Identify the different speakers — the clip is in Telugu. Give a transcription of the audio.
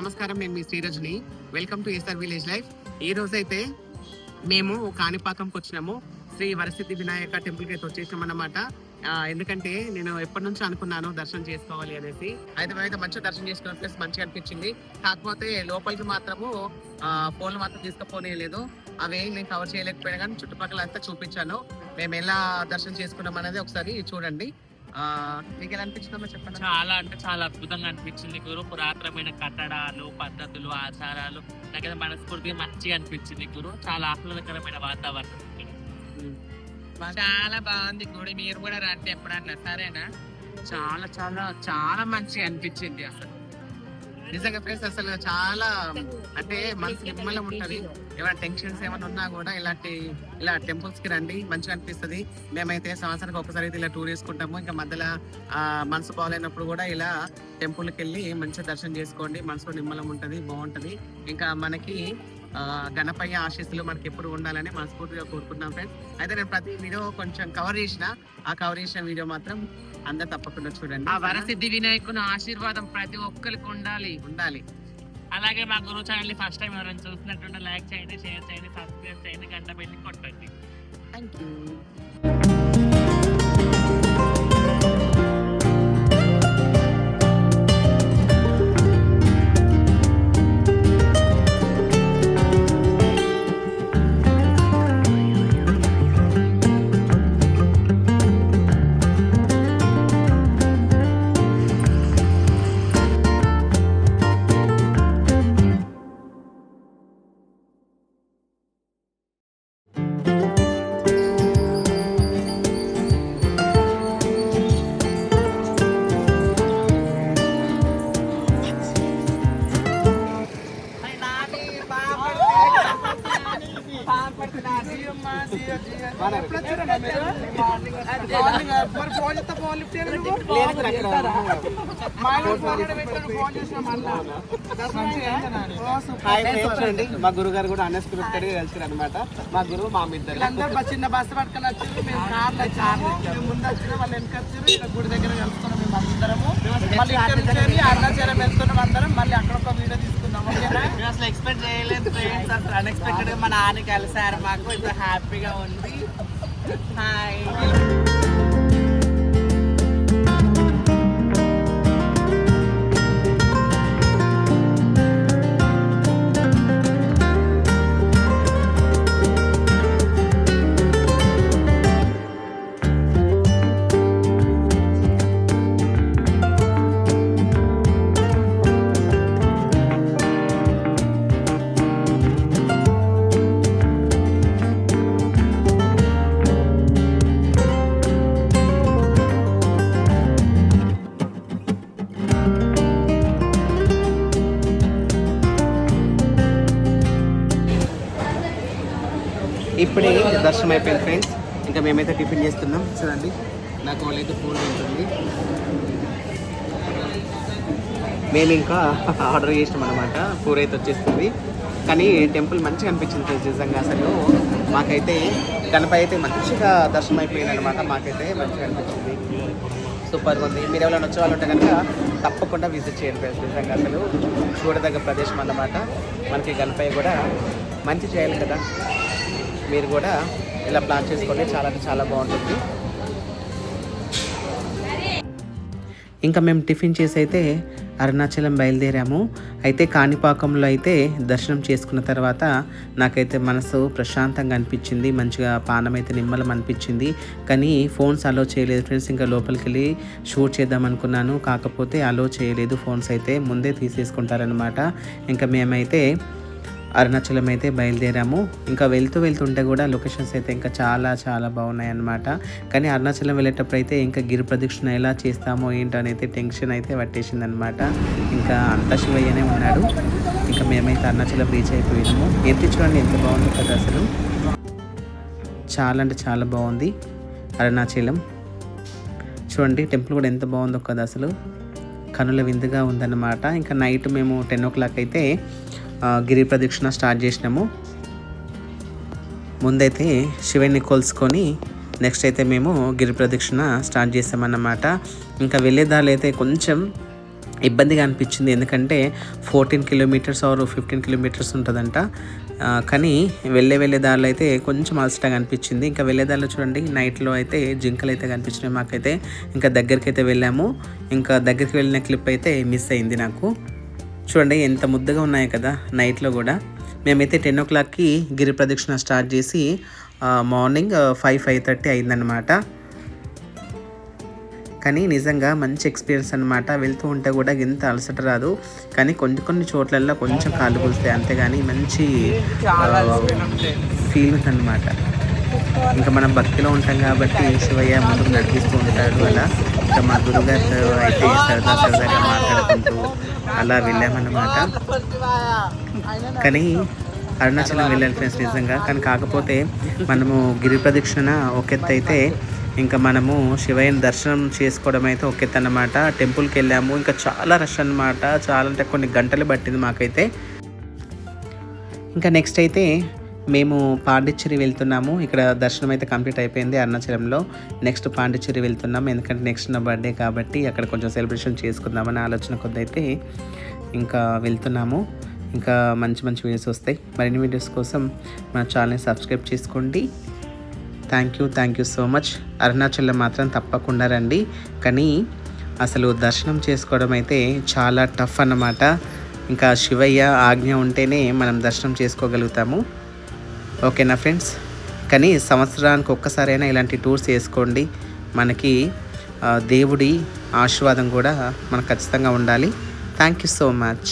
Speaker 1: నమస్కారం నేను మీ Srirajani. Welcome to S R village life ఈ రోజు అయితే మేము కాణిపాకంకి వచ్చినాము. శ్రీ వరసిద్ధి వినాయక టెంపుల్కి అయితే వచ్చేసాం ఎందుకంటే నేను ఎప్పటి నుంచి అనుకున్నాను దర్శనం చేసుకోవాలి అనేసి. అయితే అయితే మంచిగా దర్శనం చేసుకున్న ప్లేస్ మంచిగా అనిపించింది. కాకపోతే లోపలికి మాత్రము ఫోన్లు మాత్రం తీసుకుపోలేదు అవి నేను కవర్ చేయలేకపోయినా కానీ చుట్టుపక్కల అంతా చూపించాను. మేము ఎలా దర్శనం చేసుకున్నాం అనేది ఒకసారి చూడండి. మీకు ఎలా అనిపించిందో చెప్పండి.
Speaker 2: చాలా అంటే చాలా అద్భుతంగా అనిపించింది గురు. పురాతనమైన కట్టడాలు పద్ధతులు ఆచారాలు. నాకైతే మనస్ఫూర్తిగా మంచిగా అనిపించింది గురు. చాలా ఆహ్లాదకరమైన వాతావరణం.
Speaker 3: చాలా బాగుంది గుడి మీరు కూడా రండి ఎప్పుడన్నా. సరేనా?
Speaker 2: చాలా చాలా చాలా మంచిగా అనిపించింది అసలు.
Speaker 1: నిజంగా ఫ్రెండ్స్ అసలు చాలా అంటే మనసు నిమ్మలం ఉంటది. ఏమైనా టెన్షన్స్ ఏమైనా ఉన్నా కూడా ఇలాంటి ఇలా టెంపుల్స్కి రండి మంచిగా అనిపిస్తది. మేమైతే సంవత్సరానికి ఒకసారి అయితే ఇలా టూర్ వేసుకుంటాము ఇంకా మధ్యలో ఆ మనసు బాగాలేనప్పుడు కూడా ఇలా టెంపుల్కి వెళ్ళి మంచిగా దర్శనం చేసుకోండి. మనసులో నిమ్మలం ఉంటది బాగుంటది. ఇంకా మనకి గణపయ్య ఆశీస్సులు మనకి ఎప్పుడు ఉండాలని మనస్ఫూర్తిగా కోరుకుంటున్నాం ఫ్రెండ్స్ అయితే నేను ప్రతి వీడియో కొంచెం కవర్ చేసిన ఆ కవర్ చేసిన వీడియో మాత్రం అందరు తప్పకుండా చూడండి.
Speaker 3: ఆ వరసిద్ధి వినాయకుని ఆశీర్వాదం ప్రతి ఒక్కరికి ఉండాలి.
Speaker 1: ఉండాలి.
Speaker 2: అలాగే మా గురువు ఛానల్ని ఫస్ట్ టైం ఎవరైనా చూసినట్టుంటే లైక్ చేయండి షేర్ చేయండి సబ్స్క్రైబ్ చేయండి గంట పెళ్ళి కొట్టండి.
Speaker 1: థ్యాంక్ యూ హాయ్ మా గురువు గారు కూడా అన్ఎక్స్పెక్టెడ్గా కలిసారు అనమాట మా గురువు మా ఇద్దరు
Speaker 3: అందరూ చిన్న బస్సు పట్టుకొని వచ్చారు. మేము కార్లు వచ్చాము. ముందు వచ్చిన వాళ్ళు వెనక వచ్చారు. ఇక్కడ గుడి దగ్గర కలుసుకున్నాం మేము అందరము. మళ్ళీ అరుణాచలం వెళ్తున్నాం అందరం. మళ్ళీ అక్కడ ఒక వీడియో
Speaker 2: తీసుకుని అసలు ఎక్స్పెక్ట్ చేయలేదు ఫ్రెండ్స్ అసలు అన్ఎక్స్పెక్టెడ్గా మా నాన్న కలిసారు మాకు ఇంత హ్యాపీగా ఉంది హాయ్
Speaker 1: దర్శనం అయిపోయింది ఫ్రెండ్స్ ఇంకా మేమైతే టిఫిన్ చేస్తున్నాం. చూడండి నాకు వాళ్ళైతే ఫోన్ ఉంటుంది మేము ఇంకా ఆర్డర్ చేసినాం అనమాట ఫోర్ అయితే వచ్చేస్తుంది కానీ టెంపుల్ మంచిగా అనిపించింది ఫ్రెండ్స్ నిజంగా అసలు. మాకైతే గణప అయితే మంచిగా దర్శనం అయిపోయింది అనమాట మాకైతే మంచిగా అనిపించింది. సూపర్గా ఉంది. మీరు ఎవరైనా వచ్చే వాళ్ళు ఉంటే కనుక తప్పకుండా విజిట్ చేయండి ఫ్రెండ్స్ నిజంగా అసలు. చూడదగ్గ ప్రదేశం అన్నమాట. మనకి గణపయ్య కూడా మంచి చేయాలి కదా. మీరు కూడా ఇలా ప్లాన్ చేసుకోండి. చాలా అంటే చాలా బాగుంటుంది. ఇంకా మేము టిఫిన్ చేసి అయితే అరుణాచలం బయలుదేరాము. అయితే కాణిపాకంలో అయితే దర్శనం చేసుకున్న తర్వాత నాకైతే మనసు ప్రశాంతంగా అనిపించింది. మంచిగా పానం అయితే నిమ్మలం అనిపించింది. కానీ ఫోన్స్ అలో చేయలేదు. ఫ్రెండ్స్ ఇంకా లోపలికి వెళ్ళి షూట్ చేద్దాం అనుకున్నాను. కాకపోతే అలో చేయలేదు ఫోన్స్ అయితే. ముందే తీసేసుకుంటారనమాట ఇంకా మేమైతే అరుణాచలం అయితే బయలుదేరాము. ఇంకా వెళ్తూ వెళ్తుంటే కూడా లొకేషన్స్ అయితే ఇంకా చాలా చాలా బాగున్నాయి అన్నమాట కానీ అరుణాచలం వెళ్ళేటప్పుడు అయితే ఇంకా గిరి ప్రదక్షిణ ఎలా చేస్తామో ఏంటో అనేది టెన్షన్ అయితే పట్టేసింది అనమాట ఇంకా అంత శివయ్యనే ఉన్నాడు. ఇంకా మేమైతే అరుణాచలం బీచ్ అయిపోయినాము. ఎత్తి చూడండి ఎంత బాగుంది కదా అసలు. చాలా అంటే చాలా బాగుంది అరుణాచలం. చూడండి టెంపుల్ కూడా ఎంత బాగుందో కదా అసలు. కనుల విందుగా ఉందన్నమాట. ఇంకా నైట్ మేము టెన్ ఓ క్లాక్ అయితే గిరి ప్రదక్షిణ స్టార్ట్ చేసినాము. ముందైతే శివుని కొలుసుకొని నెక్స్ట్ అయితే మేము గిరి ప్రదక్షిణ స్టార్ట్ చేసామన్నమాట ఇంకా వెళ్ళేదారులు అయితే కొంచెం ఇబ్బందిగా అనిపించింది. ఎందుకంటే fourteen kilometres or fifteen kilometres ఉంటుందంట. కానీ వెళ్ళే వెళ్ళే దారిలో అయితే కొంచెం అలసటగా అనిపించింది. ఇంకా వెళ్ళే దారిలో చూడండి నైట్లో అయితే జింకలు అయితే కనిపించినాయి మాకైతే. ఇంకా దగ్గరికి అయితే వెళ్ళాము. ఇంకా దగ్గరికి వెళ్ళిన క్లిప్ అయితే మిస్ అయింది నాకు. చూడండి ఎంత ముద్దగా ఉన్నాయి కదా నైట్లో కూడా. మేమైతే టెన్ ఓ క్లాక్కి గిరి ప్రదక్షిణ స్టార్ట్ చేసి మార్నింగ్ ఫైవ్ ఫైవ్ థర్టీ అయిందనమాట కానీ నిజంగా మంచి ఎక్స్పీరియన్స్ అనమాట వెళ్తూ ఉంటే కూడా ఇంత అలసట రాదు. కానీ కొన్ని కొన్ని చోట్లలో కొంచెం కాళ్ళు కూలుస్తాయి అంతేగాని మంచి ఫీల్ ఉందన్నమాట. ఇంకా మనం భక్తిలో ఉంటాం కాబట్టి శివయ్య ముందుకు నడిపిస్తూ ఉంటాడు అలా. ఇంకా మా గురుగారితో అయితే సరదా సరదాగా మాట్లాడుకుంటూ అలా వెళ్ళామన్నమాట. కానీ అరుణాచలం వెళ్ళాలి ఫ్రెండ్స్ నిజంగా. కానీ కాకపోతే మనము గిరి ప్రదక్షిణ ఒక ఎత్తు అయితే ఇంకా మనము శివయ్యని దర్శనం చేసుకోవడం అయితే ఒక ఎత్తు అన్నమాట టెంపుల్కి వెళ్ళాము. ఇంకా చాలా రష్ అన్నమాట. చాలా అంటే కొన్ని గంటలు పట్టింది మాకైతే. ఇంకా నెక్స్ట్ అయితే మేము పాండిచ్చేరి వెళ్తున్నాము. ఇక్కడ దర్శనం అయితే కంప్లీట్ అయిపోయింది అరుణాచలంలో. నెక్స్ట్ పాండిచ్చేరి వెళ్తున్నాము ఎందుకంటే నెక్స్ట్ నా బర్త్డే కాబట్టి అక్కడ కొంచెం సెలబ్రేషన్ చేసుకుందామని ఆలోచన కొద్దైతే ఇంకా వెళ్తున్నాము. ఇంకా మంచి మంచి వీడియోస్ వస్తాయి. మరిన్ని వీడియోస్ కోసం మన ఛానల్ని సబ్స్క్రైబ్ చేసుకోండి. Thank you thank you so much Arunachalam మాత్రం తప్పకుండా రండి. కానీ అసలు దర్శనం చేసుకోవడం అయితే చాలా టఫ్ అన్నమాట. ఇంకా శివయ్య ఆజ్ఞ ఉంటేనే మనం దర్శనం చేసుకోగలుగుతాము. ఓకేనా ఫ్రెండ్స్? కానీ సంవత్సరానికి ఒక్కసారైనా ఇలాంటి టూర్స్ వేసుకోండి. మనకి దేవుడి ఆశీర్వాదం కూడా మనకు ఖచ్చితంగా ఉండాలి. Thank you so much.